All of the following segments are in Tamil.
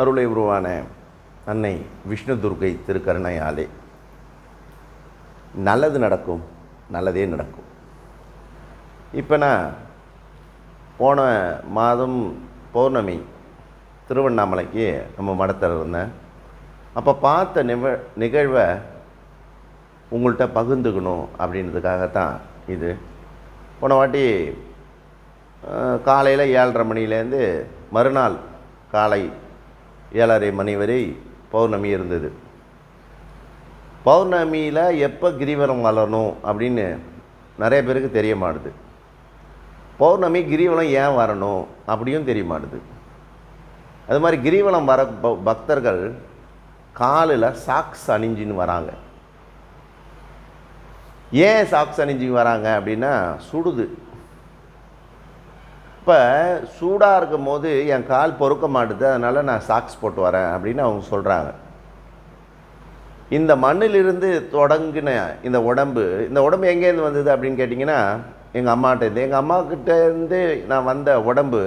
அருளை உருவான அன்னை விஷ்ணு துர்க்கை திருக்கருணையாலே. நல்லது நடக்கும் நல்லதே நடக்கும். இப்போ நான் போன மாதம் பௌர்ணமி திருவண்ணாமலைக்கு நம்ம மடத்தில் இருந்தேன். அப்போ பார்த்த நிவ நிகழ்வை உங்கள்கிட்ட பகிர்ந்துக்கணும் அப்படின்றதுக்காகத்தான் இது. போன வாட்டி காலையில் ஏழரை மணிலேருந்து மறுநாள் காலை ஏழரை மணி வரை பௌர்ணமி இருந்தது. பௌர்ணமியில் எப்போ கிரிவலம் வளரணும் அப்படின்னு நிறைய பேருக்கு தெரிய மாட்டுது பௌர்ணமி கிரிவலம் ஏன் வரணும் அப்படியும் தெரிய மாட்டுது அது மாதிரி கிரிவலம் வர பக்தர்கள் காலில் சாக்ஸ் அணிஞ்சின்னு வராங்க. ஏன் சாக்ஸ் அணிஞ்சு வராங்க அப்படின்னா சுடுது. இப்போ சூடாக இருக்கும் போது என் கால் பொறுக்க மாட்டுது அதனால் நான் சாக்ஸ் போட்டு வரேன் அப்படின்னு அவங்க சொல்கிறாங்க இந்த மண்ணிலிருந்து தொடங்கின இந்த உடம்பு இந்த உடம்பு எங்கேருந்து வந்தது அப்படின்னு கேட்டிங்கன்னா எங்கள் அம்மாட்டேருந்து எங்கள் அம்மாக்கிட்டேருந்து நான் வந்த உடம்பு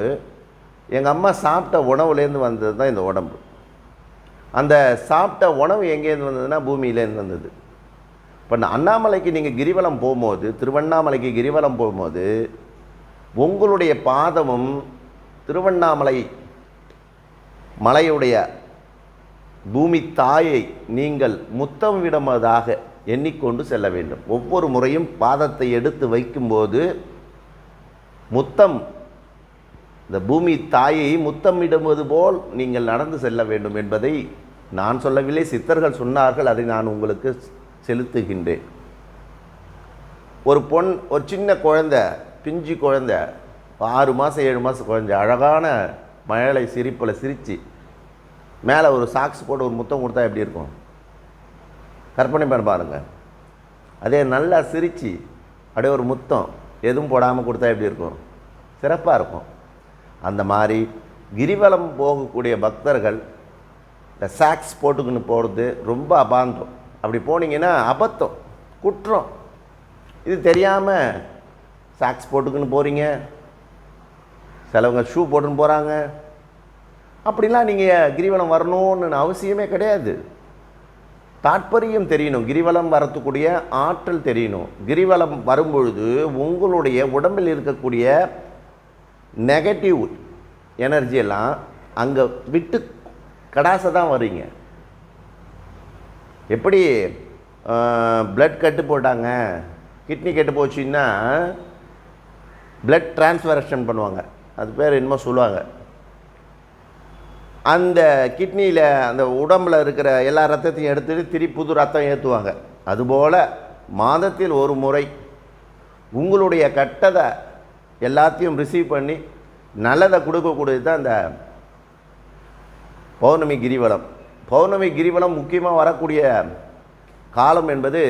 எங்கள் அம்மா சாப்பிட்ட உணவுலேருந்து வந்தது தான் இந்த உடம்பு. அந்த சாப்பிட்ட உணவு எங்கேருந்து வந்ததுன்னா பூமியிலேருந்து வந்தது. இப்போ நான் அண்ணாமலைக்கு நீங்கள் கிரிவலம் போகும்போது திருவண்ணாமலைக்கு கிரிவலம் போகும்போது உங்களுடைய பாதமும் திருவண்ணாமலை மலையுடைய பூமி தாயை நீங்கள் முத்தம் விடுவதாக எண்ணிக்கொண்டு செல்ல வேண்டும். ஒவ்வொரு முறையும் பாதத்தை எடுத்து வைக்கும்போது முத்தம் இந்த பூமி தாயை முத்தமிடுவது போல் நீங்கள் நடந்து செல்ல வேண்டும் என்பதை நான் சொல்லவில்லை. சித்தர்கள் சொன்னார்கள் அதை நான் உங்களுக்கு செலுத்துகின்றேன். ஒரு பொன் ஒரு சின்ன குழந்தை பிஞ்சு குழந்தை ஆறு மாதம் ஏழு மாதம் குழந்த அழகான மழலை சிரிப்பில் சிரித்து மேலே ஒரு சாக்ஸ் போட்டு ஒரு முத்தம் கொடுத்தா எப்படி இருக்கும்? கற்பனை பண்ண பாருங்கள் அதே நல்லா சிரித்து அப்படியே ஒரு முத்தம் எதுவும் போடாமல் கொடுத்தா எப்படி இருக்கும்? சிறப்பாக இருக்கும். அந்த மாதிரி கிரிவலம் போகக்கூடிய பக்தர்கள் இந்த சாக்ஸ் போட்டுக்கின்னு போகிறது ரொம்ப அபாந்தம். அப்படி போனீங்கன்னா அபத்தம் குற்றம். இது தெரியாமல் சாக்ஸ் போட்டுக்கின்னு போகிறீங்க சிலவங்க ஷூ போட்டுன்னு போகிறாங்க அப்படிலாம் நீங்கள் கிரிவலம் வரணும்னு அவசியமே கிடையாது. தாற்பயம் தெரியணும். கிரிவலம் வரத்துக்கூடிய ஆற்றல் தெரியணும். கிரிவலம் வரும்பொழுது உங்களுடைய உடம்பில் இருக்கக்கூடிய நெகட்டிவ் எனர்ஜி எல்லாம் அங்கே விட்டு கடாசை தான் வரீங்க எப்படி பிளட் கட்டு போட்டாங்க கிட்னி கெட்டு போச்சுன்னா பிளட் டிரான்ஸ்ஃபரேஷன் பண்ணுவாங்க. அது பேர் என்னமோ சொல்லுவாங்க. அந்த கிட்னியில் அந்த உடம்பில் இருக்கிற எல்லா ரத்தத்தையும் எடுத்துட்டு திரி புது ரத்தம் ஏற்றுவாங்க அதுபோல் மாதத்தில் ஒரு முறை உங்களுடைய கட்டதை எல்லாத்தையும் ரிசீவ் பண்ணி நல்லதை கொடுக்கக்கூடியது தான் இந்த பௌர்ணமி கிரிவலம். பௌர்ணமி கிரிவலம் முக்கியமாக வரக்கூடிய காலம் என்பது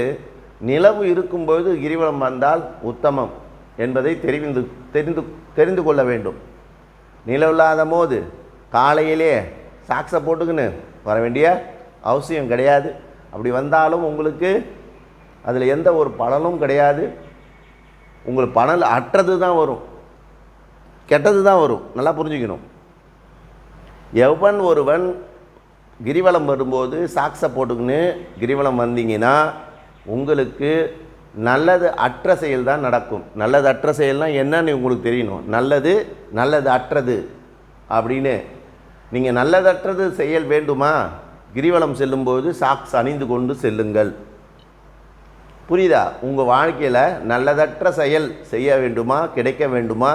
நிலவு இருக்கும்போது கிரிவலம் வந்தால் உத்தமம். என்பதை தெரிந்து தெரிந்து தெரிந்து கொள்ள வேண்டும். நிலவில்லாத போது காலையிலே சாக்ஸை போட்டுக்கின்னு வர வேண்டிய அவசியம் கிடையாது. அப்படி வந்தாலும் உங்களுக்கு அதில் எந்த ஒரு பலனும் கிடையாது. உங்களுக்கு பணம் அற்றது தான் வரும். கெட்டது தான் வரும். நல்லா புரிஞ்சுக்கணும். எவன் ஒருவன் கிரிவலம் வரும்போது சாக்ஸை போட்டுக்கின்னு கிரிவலம் வந்தீங்கன்னா உங்களுக்கு நல்லது அற்ற செயல் தான் நடக்கும். நல்லது அற்ற செயல்னால் என்னன்னு உங்களுக்கு தெரியணும். நல்லது நல்லது அற்றது அப்படின்னு. நீங்கள் நல்லதற்றது செயல் வேண்டுமா? கிரிவலம் செல்லும்போது சாக்ஸ் அணிந்து கொண்டு செல்லுங்கள். புரியுதா? உங்கள் வாழ்க்கையில் நல்லதற்ற செயல் செய்ய வேண்டுமா? கிடைக்க வேண்டுமா?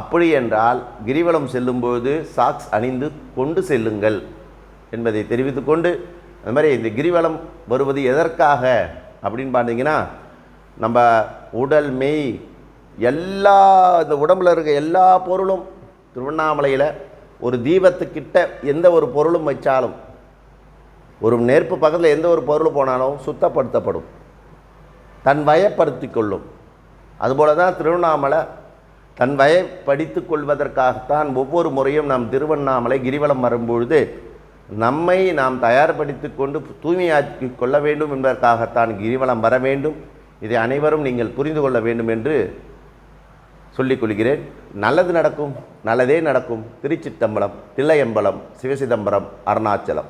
அப்படி என்றால் கிரிவலம் செல்லும்போது சாக்ஸ் அணிந்து கொண்டு செல்லுங்கள் என்பதை தெரிவித்துக்கொண்டு அது மாதிரி இந்த கிரிவலம் வருவது எதற்காக? அப்படின்னு பார்த்தீங்கன்னா நம்ம உடல் மெய் எல்லா இந்த உடம்புல இருக்க எல்லா பொருளும் திருவண்ணாமலையில் ஒரு தீபத்துக்கிட்ட எந்த ஒரு பொருளும் வச்சாலும் ஒரு நெருப்பு பக்கத்தில் எந்த ஒரு பொருள் போனாலும் சுத்தப்படுத்தப்படும். தன் வயப்படுத்தி கொள்ளும். அதுபோல தான் திருவண்ணாமலை தன் வயப்படுத்திக் கொள்வதற்காகத்தான் ஒவ்வொரு முறையும் நாம் திருவண்ணாமலை கிரிவலம் வரும்பொழுது நம்மை நாம் தயார்படுத்தி கொண்டு தூய்மையாக்கி கொள்ள வேண்டும் என்பதற்காகத்தான் கிரிவலம் வர வேண்டும். இதை அனைவரும் நீங்கள் புரிந்து கொள்ள வேண்டும் என்று சொல்லிக் கொள்கிறேன். நல்லது நடக்கும் நல்லதே நடக்கும். திருச்சிற்றம்பலம் தில்லையம்பலம் சிவசிதம்பரம் அருணாச்சலம்.